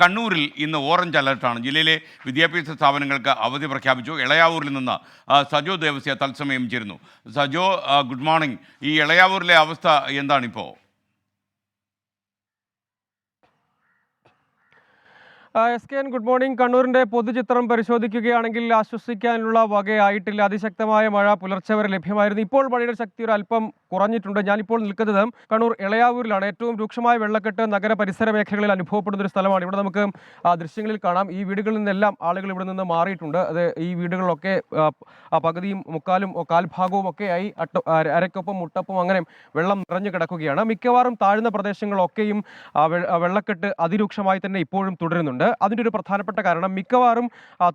കണ്ണൂരിൽ ഇന്ന് ഓറഞ്ച് അലർട്ടാണ്. ജില്ലയിലെ വിദ്യാഭ്യാസ സ്ഥാപനങ്ങൾക്ക് അവധി പ്രഖ്യാപിച്ചു. ഇളയാവൂരിൽ നിന്ന് സജോ ദേവസ്യ തത്സമയം ചേരുന്നു. Sajo good morning. ഈ ഇളയാവൂരിലെ അവസ്ഥ എന്താണിപ്പോൾ S K N good morning. കണ്ണൂരിന്റെ പൊതുചിത്രം പരിശോധിക്കുകയാണെങ്കിൽ ആശ്വസിക്കാനുള്ള വകയായിട്ടില്ല. അതിശക്തമായ മഴ പുലർച്ചെ വരെ ലഭ്യമായിരുന്നു. ഇപ്പോൾ മഴയുടെ ശക്തി ഒരു അല്പം കുറഞ്ഞിട്ടുണ്ട്. ഞാനിപ്പോൾ നിൽക്കുന്നത് കണ്ണൂർ ഇളയാവൂരിലാണ് ഏറ്റവും രൂക്ഷമായ വെള്ളക്കെട്ട് നഗര പരിസര മേഖലകളിൽ അനുഭവപ്പെടുന്ന ഒരു സ്ഥലമാണ്. ഇവിടെ നമുക്ക് ദൃശ്യങ്ങളിൽ കാണാം. ഈ വീടുകളിൽ നിന്നെല്ലാം ആളുകൾ ഇവിടെ നിന്ന് മാറിയിട്ടുണ്ട്. അത് ഈ വീടുകളിലൊക്കെ പകുതിയും മുക്കാലും കാൽഭാഗവും ഒക്കെയായി അട്ട അരക്കൊപ്പം മുട്ടപ്പും അങ്ങനെ വെള്ളം നിറഞ്ഞു കിടക്കുകയാണ്. മിക്കവാറും താഴ്ന്ന പ്രദേശങ്ങളൊക്കെയും വെള്ളക്കെട്ട് അതിരൂക്ഷമായി തന്നെ ഇപ്പോഴും തുടരുന്നുണ്ട്. അതിന്റെ ഒരു പ്രധാനപ്പെട്ട കാരണം മിക്കവാറും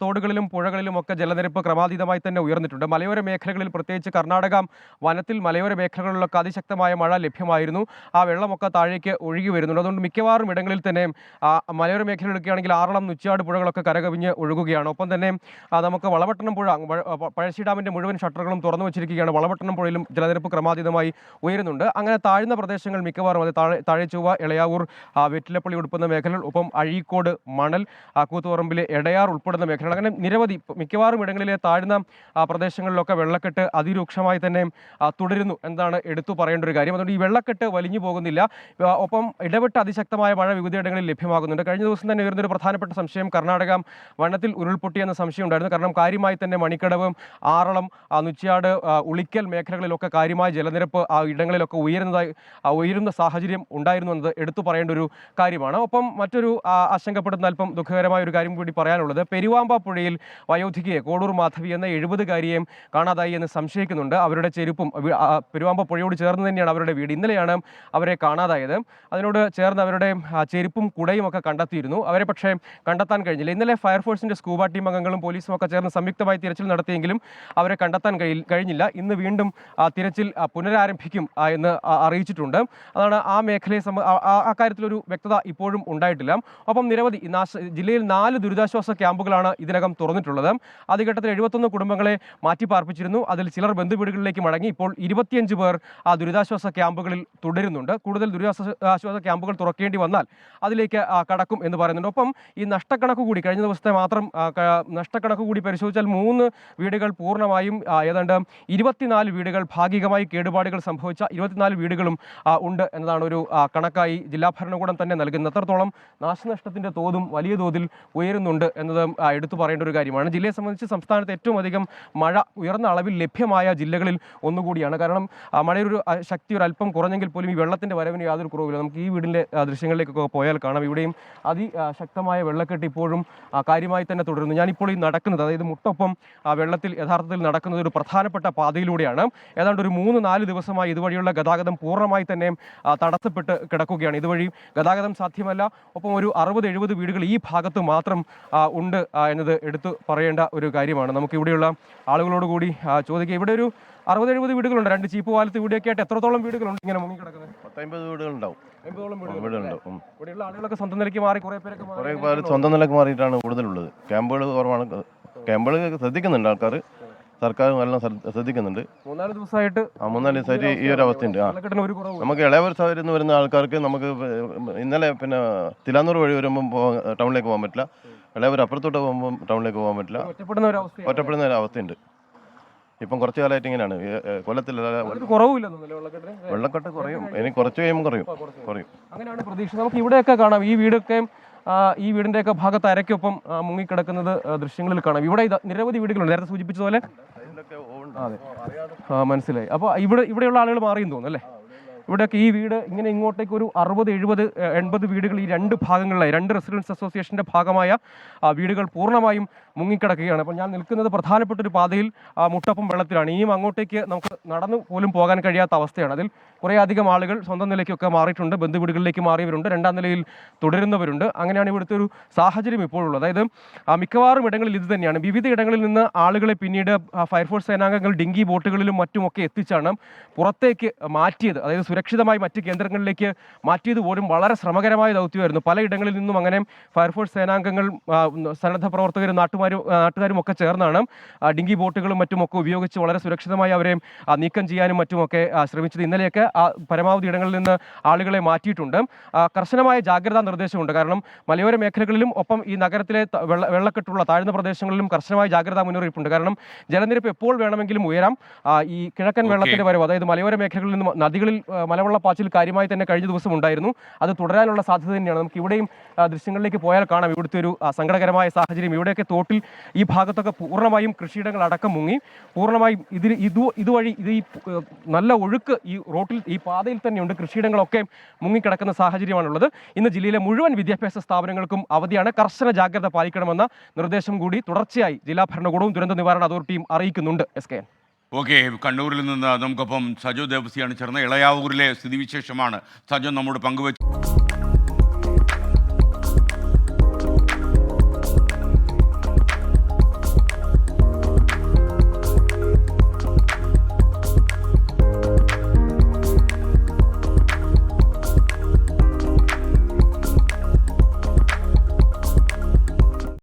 തോടുകളിലും പുഴകളിലും ഒക്കെ ജലനിരപ്പ് ക്രമാതീതമായി തന്നെ ഉയർന്നിട്ടുണ്ട്. മലയോര മേഖലകളിൽ പ്രത്യേകിച്ച് കർണാടക വനത്തിൽ മലയോര മേഖലകളിലൊക്കെ അതിശക്തമായ മഴ ലഭ്യമായിരുന്നു. ആ വെള്ളമൊക്കെ താഴേക്ക് ഒഴുകി വരുന്നുണ്ട്. അതുകൊണ്ട് മിക്കവാറും ഇടങ്ങളിൽ തന്നെ മലയോര മേഖലയിലൊക്കെ ആണെങ്കിൽ ആറളം നുച്ചാട് പുഴകളൊക്കെ കരകവിഞ്ഞ് ഒഴുകുകയാണ്. ഒപ്പം തന്നെ നമുക്ക് വളവട്ടണം പുഴ പഴശ്ശി ഡാമിന്റെ മുഴുവൻ ഷട്ടറുകളും തുറന്നു വെച്ചിരിക്കുകയാണ്. വളവട്ടണം പുഴയിലും ജലനിരപ്പ് ക്രമാതീതമായി ഉയരുന്നുണ്ട്. അങ്ങനെ താഴ്ന്ന പ്രദേശങ്ങൾ മിക്കവാറും അത് താഴെ താഴെ ചൊവ്വ ഇളയാവൂർ വെറ്റിലപ്പള്ളി ഉൾപ്പെടുന്ന മേഖലകൾ ഒപ്പം അഴീക്കോട് മണൽ കൂത്തുപറമ്പിലെ എടയാർ ഉൾപ്പെടുന്ന മേഖലകൾ. അങ്ങനെ നിരവധി മിക്കവാറും ഇടങ്ങളിലെ താഴ്ന്ന പ്രദേശങ്ങളിലൊക്കെ വെള്ളക്കെട്ട് അതിരൂക്ഷമായി തന്നെ തുടരുന്നു എന്നാണ് എടുത്തു പറയേണ്ട ഒരു കാര്യം. അതുകൊണ്ട് ഈ വെള്ളക്കെട്ട് വലിഞ്ഞു പോകുന്നില്ല. ഒപ്പം ഇടവിട്ട് അതിശക്തമായ മഴ വിവിധയിടങ്ങളിൽ ലഭ്യമാകുന്നുണ്ട്. കഴിഞ്ഞ ദിവസം തന്നെ ഉയർന്നൊരു പ്രധാനപ്പെട്ട സംശയം കർണാടക വനത്തിൽ ഉരുൾപൊട്ടിയെന്ന സംശയം ഉണ്ടായിരുന്നു. കാരണം കാര്യമായി തന്നെ മണിക്കടവ് ആറളം നുച്ചിയാട് ഉളിക്കൽ മേഖലകളിലൊക്കെ കാര്യമായ ജലനിരപ്പ് ആ ഇടങ്ങളിലൊക്കെ ഉയരുന്നതായി ഉയരുന്ന സാഹചര്യം ഉണ്ടായിരുന്നു എന്നത് എടുത്തു പറയേണ്ട ഒരു കാര്യമാണ്. ഒപ്പം മറ്റൊരു ആശങ്കപ്പെടുന്ന അല്പം ദുഃഖകരമായ ഒരു കാര്യം കൂടി പറയാനുള്ളത്. പെരുവാമ്പ പുഴയിൽ വയോധികയെ കോടൂർ മാധവി എന്ന എഴുപതുകാരിയെയും കാണാതായി എന്ന് സംശയിക്കുന്നുണ്ട്. അവരുടെ ചെരുപ്പും പെരുവാമ്പ പുഴയോട് ചേർന്ന് തന്നെയാണ് അവരുടെ വീട്. ഇന്നലെയാണ് അവരെ കാണാതായത്. അതിനോട് ചേർന്ന് അവരുടെ ചെരുപ്പും കുടയും ഒക്കെ കണ്ടെത്തിയിരുന്നു. അവരെ പക്ഷേ കണ്ടെത്താൻ കഴിഞ്ഞില്ല. ഇന്നലെ ഫയർഫോഴ്സിന്റെ സ്കൂബ ടീം അംഗങ്ങളും പോലീസും ഒക്കെ ചേർന്ന് സംയുക്തമായി തിരച്ചിൽ നടത്തിയെങ്കിലും അവരെ കണ്ടെത്താൻ കഴി- കഴിഞ്ഞില്ല. ഇന്ന് വീണ്ടും തിരച്ചിൽ പുനരാരംഭിക്കും എന്ന് അറിയിച്ചിട്ടുണ്ട്. അതാണ് ആ മേഖലയെ സംബ അക്കാര്യത്തിലൊരു വ്യക്തത ഇപ്പോഴും ഉണ്ടായിട്ടില്ല. ഒപ്പം നിരവധി ജില്ലയിൽ നാല് ദുരിതാശ്വാസ ക്യാമ്പുകളാണ് ഇതിനകം തുറന്നിട്ടുള്ളത്. ആദ്യഘട്ടത്തിൽ എഴുപത്തൊന്ന് കുടുംബങ്ങളെ മാറ്റി പാർപ്പിച്ചിരുന്നു അതിൽ ചിലർ ബന്ധുവീടുകളിലേക്ക് മടങ്ങി ഇപ്പോൾ ഇരുപത്തിയഞ്ച് പേർ ആ ദുരിതാശ്വാസ ക്യാമ്പുകളിൽ തുടരുന്നുണ്ട്. കൂടുതൽ ദുരിതാശ്വാസ ക്യാമ്പുകൾ തുറക്കേണ്ടി വന്നാൽ അതിലേക്ക് കടക്കും എന്ന് പറയുന്നുണ്ട്. ഒപ്പം ഈ നഷ്ടക്കണക്ക് കൂടി കഴിഞ്ഞ ദിവസത്തെ മാത്രം നഷ്ടക്കണക്ക് കൂടി പരിശോധിച്ചാൽ മൂന്ന് വീടുകൾ പൂർണമായും ഏതാണ്ട് ഇരുപത്തിനാല് വീടുകൾ ഭാഗികമായി കേടുപാടുകൾ സംഭവിച്ച ഇരുപത്തിനാല് വീടുകളും ഉണ്ട് എന്നതാണ് ഒരു കണക്കായി ജില്ലാ ഭരണകൂടം തന്നെ നൽകുന്നത്. അത്രത്തോളം നാശനഷ്ടത്തിന്റെ തോതും വലിയ തോതിൽ ഉയരുന്നുണ്ട് എന്നത് എടുത്തു പറയേണ്ട ഒരു കാര്യമാണ്. ജില്ലയെ സംബന്ധിച്ച് സംസ്ഥാനത്ത് ഏറ്റവും അധികം മഴ ഉയർന്ന അളവിൽ ലഭ്യമായ ജില്ലകളിൽ ഒന്നുകൂടിയാണ്. കാരണം മഴയൊരു ശക്തി ഒരു അല്പം കുറഞ്ഞെങ്കിൽ പോലും ഈ വെള്ളത്തിന്റെ വരവിന് യാതൊരു കുറവില്ല നമുക്ക് ഈ വീടിന്റെ ആ, ദൃശ്യങ്ങളിലേക്കൊക്കെ പോയാൽ കാണാം. ഇവിടെയും അതി ശക്തമായ വെള്ളക്കെട്ട് ഇപ്പോഴും കാര്യമായി തന്നെ തുടരുന്നു. ഞാനിപ്പോൾ ഈ നടക്കുന്നത് അതായത് മുട്ടൊപ്പം വെള്ളത്തിൽ യഥാർത്ഥത്തിൽ നടക്കുന്നത് ഒരു പ്രധാനപ്പെട്ട പാതയിലൂടെയാണ്. ഏതാണ്ട് ഒരു മൂന്ന് നാല് ദിവസമായി ഇതുവഴിയുള്ള ഗതാഗതം പൂർണമായി തന്നെ തടസ്സപ്പെട്ട് കിടക്കുകയാണ്. ഇതുവഴി ഗതാഗതം സാധ്യമല്ല. ഒപ്പം ഒരു അറുപത് എഴുപത് വീടുകൾ ഈ ഭാഗത്ത് മാത്രം ഉണ്ട് എന്നത് എടുത്തു പറയേണ്ട ഒരു കാര്യമാണ്. നമുക്ക് ഇവിടെയുള്ള ആളുകളോട് കൂടി ചോദിക്കുക ഇവിടെ ഒരു അറുപത് എഴുപത് വീടുകളുണ്ട്. രണ്ട് ചീപ്പ് പാലത്ത് വീടൊക്കെ ആയിട്ട് എത്രത്തോളം വീടുകളുണ്ട് ഇങ്ങനെ മുങ്ങി കിടക്കുന്നത് പത്തമ്പത് വീടുകളുണ്ടാവും വീടുകൾ ഇവിടെയുള്ള ആളുകളൊക്കെ സ്വന്തം നിലയ്ക്ക് മാറി കുറെ പേരൊക്കെ മാറി. കുറേ പേര് സ്വന്തം നിലയ്ക്ക് മാറിയിട്ടാണ് കൂടുതലുള്ളത്. ക്യാമ്പുകൾ കുറവാണ്. ക്യാമ്പുകൾ ശ്രദ്ധിക്കുന്നുണ്ട് ആൾക്കാർ സർക്കാർ നല്ല ശ്ര- ശ്രദ്ധിക്കുന്നുണ്ട്. മൂന്നാൽ ദിവസമായിട്ട് ആ മൂന്നാൽ ദിവസമായിട്ട് ഈ ഒരു അവസ്ഥയുണ്ട്. ആ. നമുക്ക് ഇളയവർ സൗകര്യം എന്ന് വരുന്ന ആൾക്കാർക്ക് നമുക്ക് ഇന്നലെ പിന്നെ തിലാന്നൂർ വഴി വരുമ്പം ടൗണിലേക്ക് പോകാൻ പറ്റില്ല. ഇളയവർ അപ്പുറത്തോട്ട് പോകുമ്പം ടൗണിലേക്ക് പോകാൻ പറ്റില്ല. ഒറ്റപ്പെടുന്ന ഒരു അവസ്ഥയുണ്ട്. ഇപ്പം കുറച്ച് കാലമായിട്ട് ഇങ്ങനെയാണ്. കൊല്ലത്തിൽ വെള്ളക്കെട്ട് കുറയും. ഇനി കുറച്ച് കഴിയുമ്പോൾ കുറയും. കുറയും. അങ്ങനെയാണ് പ്രതീക്ഷ. നമുക്ക് ഇവിടെയൊക്കെ കാണാം. ഈ വീടൊക്കെ ഈ ഈ വീടിന്റെയൊക്കെ ഭാഗത്ത് അരയ്ക്കൊപ്പം മുങ്ങിക്കിടക്കുന്നത് ദൃശ്യങ്ങളിൽ കാണാം. ഇവിടെ നിരവധി വീടുകളുണ്ട്. നേരത്തെ സൂചിപ്പിച്ചതുപോലെ അതെ. മനസ്സിലായി. അപ്പോൾ ഇവിടെ ഇവിടെയുള്ള ആളുകൾ മാറിയെന്ന് തോന്നുന്നു അല്ലേ? ഇവിടെയൊക്കെ ഈ വീട് ഇങ്ങനെ ഇങ്ങോട്ടേക്ക് ഒരു അറുപത് എഴുപത് എൺപത് വീടുകൾ ഈ രണ്ട് ഭാഗങ്ങളിലായി രണ്ട് റെസിഡൻസ് അസോസിയേഷന്റെ ഭാഗമായ വീടുകൾ പൂർണമായും മുങ്ങിക്കിടക്കുകയാണ്. അപ്പോൾ ഞാൻ നിൽക്കുന്നത് പ്രധാനപ്പെട്ട ഒരു പാതയിൽ മുട്ടപ്പം വെള്ളത്തിലാണ്. ഇനിയും അങ്ങോട്ടേക്ക് നമുക്ക് നടന്നു പോലും പോകാൻ കഴിയാത്ത അവസ്ഥയാണ്. അതിൽ കുറേയധികം ആളുകൾ സ്വന്തം നിലയ്ക്കൊക്കെ മാറിയിട്ടുണ്ട്. ബന്ധുവീടുകളിലേക്ക് മാറിയവരുണ്ട്. രണ്ടാം നിലയിൽ തുടരുന്നവരുണ്ട്. അങ്ങനെയാണ് ഇവിടുത്തെ ഒരു സാഹചര്യം ഇപ്പോഴുള്ളത്. അതായത് മിക്കവാറും ഇടങ്ങളിൽ ഇത് തന്നെയാണ്. വിവിധ ഇടങ്ങളിൽ നിന്ന് ആളുകളെ പിന്നീട് ഫയർഫോഴ്സ് സേനാംഗങ്ങൾ ഡിങ്കി ബോട്ടുകളിലും മറ്റുമൊക്കെ എത്തിച്ചാണ് പുറത്തേക്ക് മാറ്റിയത്. അതായത് സുരക്ഷ സുരക്ഷിതമായി മറ്റ് കേന്ദ്രങ്ങളിലേക്ക് മാറ്റിയത് പോലും വളരെ ശ്രമകരമായ ദൗത്യമായിരുന്നു. പലയിടങ്ങളിൽ നിന്നും അങ്ങനെ ഫയർഫോഴ്സ് സേനാംഗങ്ങൾ സന്നദ്ധ പ്രവർത്തകരും നാട്ടുകാരും നാട്ടുകാരും ഒക്കെ ചേർന്നാണ് ഡിങ്കി ബോട്ടുകളും മറ്റുമൊക്കെ ഉപയോഗിച്ച് വളരെ സുരക്ഷിതമായി അവരെ നീക്കം ചെയ്യാനും മറ്റുമൊക്കെ ശ്രമിച്ചത്. ഇന്നലെയൊക്കെ ആ പരമാവധി ഇടങ്ങളിൽ നിന്ന് ആളുകളെ മാറ്റിയിട്ടുണ്ട്. കർശനമായ ജാഗ്രതാ നിർദ്ദേശമുണ്ട്. കാരണം മലയോര മേഖലകളിലും ഒപ്പം ഈ നഗരത്തിലെ വെള്ളക്കെട്ടുള്ള താഴ്ന്ന പ്രദേശങ്ങളിലും കർശനമായ ജാഗ്രതാ മുന്നറിയിപ്പുണ്ട്. കാരണം ജലനിരപ്പ് എപ്പോൾ വേണമെങ്കിലും ഉയരാം. ഈ കിഴക്കൻ വെള്ളത്തിന്റെ വരവ് അതായത് മലയോര മേഖലകളിൽ നിന്നും നദികളിൽ മലവെള്ളപ്പാച്ചിൽ കാര്യമായി തന്നെ കഴിഞ്ഞ ദിവസം ഉണ്ടായിരുന്നു. അത് തുടരാനുള്ള സാധ്യത തന്നെയാണ്. നമുക്ക് ഇവിടെയും ദൃശ്യങ്ങളിലേക്ക് പോയാൽ കാണാം. ഇവിടുത്തെ ഒരു സങ്കടകരമായ സാഹചര്യം. ഇവിടെയൊക്കെ തോട്ടിൽ ഈ ഭാഗത്തൊക്കെ പൂർണമായും കൃഷിയിടങ്ങൾ അടക്കം മുങ്ങി. പൂർണമായും ഇതിൽ ഇത് ഇതുവഴി ഇത് ഈ നല്ല ഒഴുക്ക് ഈ റോട്ടിൽ ഈ പാതയിൽ തന്നെയുണ്ട്. കൃഷിയിടങ്ങളൊക്കെ മുങ്ങിക്കിടക്കുന്ന സാഹചര്യമാണുള്ളത്. ഇന്ന് ജില്ലയിലെ മുഴുവൻ വിദ്യാഭ്യാസ സ്ഥാപനങ്ങൾക്കും അവധിയാണ്. കർശന ജാഗ്രത പാലിക്കണമെന്ന നിർദ്ദേശം കൂടി തുടർച്ചയായി ജില്ലാ ഭരണകൂടവും ദുരന്ത നിവാരണ അതോറിറ്റിയും അറിയിക്കുന്നുണ്ട്. എസ് കെ ഓക്കെ കണ്ണൂരിൽ നിന്ന് നമുക്കൊപ്പം സജോ ദേവസിയാണ് ചേർന്ന് ഇളയാവൂരിലെ സ്ഥിതിവിശേഷമാണ് സജോ നമ്മോട് പങ്കുവച്ചു